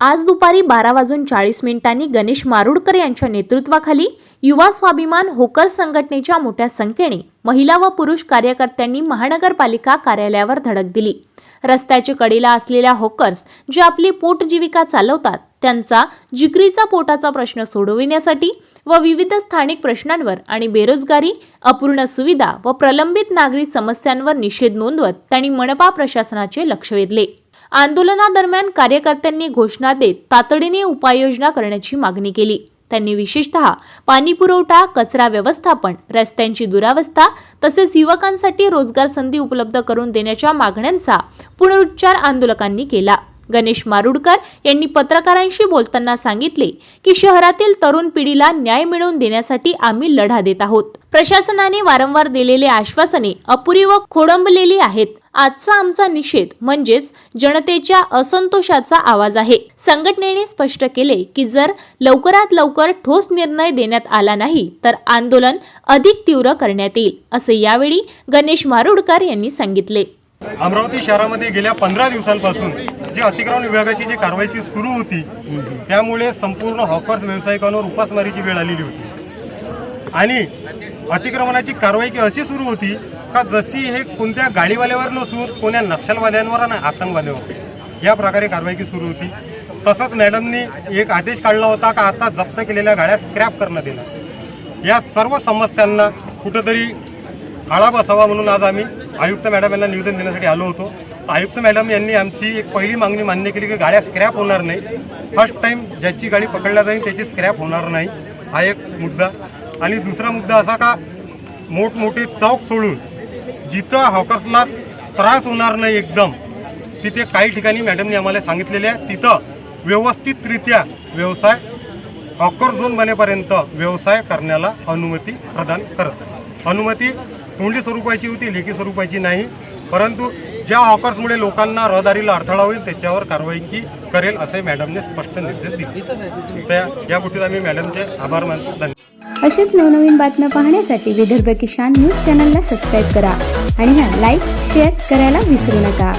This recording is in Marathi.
आज दुपारी बारा वाजून चाळीस मिनिटांनी गणेश मारुडकर यांच्या नेतृत्वाखाली युवा स्वाभिमान होकर संघटनेच्या मोठ्या संख्येने महिला व पुरुष कार्यकर्त्यांनी महानगरपालिका कार्यालयावर धडक दिली. रस्त्याच्या कडेला असलेल्या होकर्स जे आपली पोटजीविका चालवतात त्यांचा जिकरीचा पोटाचा प्रश्न सोडविण्यासाठी व विविध स्थानिक प्रश्नांवर आणि बेरोजगारी अपूर्ण सुविधा व प्रलंबित नागरी समस्यांवर निषेध नोंदवत त्यांनी मनपा प्रशासनाचे लक्ष वेधले. आंदोलनादरम्यान कार्यकर्त्यांनी घोषणा देत तातडीने उपाययोजना करण्याची मागणी केली. त्यांनी विशेषतः पाणी पुरवठा कचरा व्यवस्थापन रस्त्यांची दुरावस्था तसेच युवकांसाठी रोजगार संधी उपलब्ध करून देण्याच्या मागण्यांचा पुनरुच्चार आंदोलकांनी केला. गणेश मारुडकर यांनी पत्रकारांशी बोलताना सांगितले की शहरातील तरुण पिढीला न्याय मिळवून देण्यासाठी आम्ही लढा देत आहोत. प्रशासनाने वारंवार दिलेले आश्वासने अपुरी व खोडंबलेली आहेत. आजचा आमचा निषेध म्हणजेच जनतेच्या असंतोषाचा आवाज आहे. संघटनेने स्पष्ट केले की जर लवकरात लवकर ठोस निर्णय देण्यात आला नाही तर आंदोलन अधिक तीव्र करण्यात येईल असे यावेळी गणेश मारुडकर यांनी सांगितले. अमरावती शहरामध्ये गेल्या पंधरा दिवसांपासून जी अतिक्रमण विभागाची जी कारवाई ती सुरू होती त्यामुळे संपूर्ण हॉकर्स व्यावसायिकांवर उपासमारीची वेळ आलेली होती. आणि अतिक्रमणाची कारवाई अशी सुरू होती का जशी हे कोणत्या गाडीवाल्यावर नसून कोण्या नक्षलवाद्यांवर आणि आतंकवाद्यावर या प्रकारे कारवाई सुरू होती. तसंच मॅडमनी एक आदेश काढला होता का आता जप्त केलेल्या गाड्या स्क्रॅप करण्यात येणार या सर्व समस्यांना कुठंतरी आळा बसावा म्हणून आज आम्ही आयुक्त मॅडम यांना निवेदन देण्यासाठी आलो होतो. आयुक्त मॅडम यांनी आमची एक पहिली मागणी मान्य केली की गाड्या स्क्रॅप होणार नाही. फर्स्ट टाईम ज्याची गाडी पकडल्या जाईल त्याची स्क्रॅप होणार नाही. हा एक मुद्दा. आणि दुसरा मुद्दा असा का मोठमोठे चौक सोडून जिथं हॉकर्सला त्रास होणार नाही एकदम तिथे काही ठिकाणी मॅडमने आम्हाला सांगितलेले आहे तिथं व्यवस्थितरित्या व्यवसाय हॉकर झोन बनेपर्यंत व्यवसाय करण्याला अनुमती प्रदान करत अनुमती तोंडी स्वरूपाची होती लेखी स्वरूपाची नाही परंतु ज्या हॉकर्समुळे लोकांना रहदारीला अडथळा होईल त्याच्यावर कारवाई की करेल असे मॅडमने स्पष्ट निर्देश दिले. त्या या गोष्टीत आम्ही मॅडमचे आभार मानतो. धन्यवाद. असेच नवनवीन बातम्या पाहण्यासाठी विदर्भ किसान न्यूज चॅनलला सबस्क्राईब करा. आणि हां लाईक शेअर करायला विसरू नका.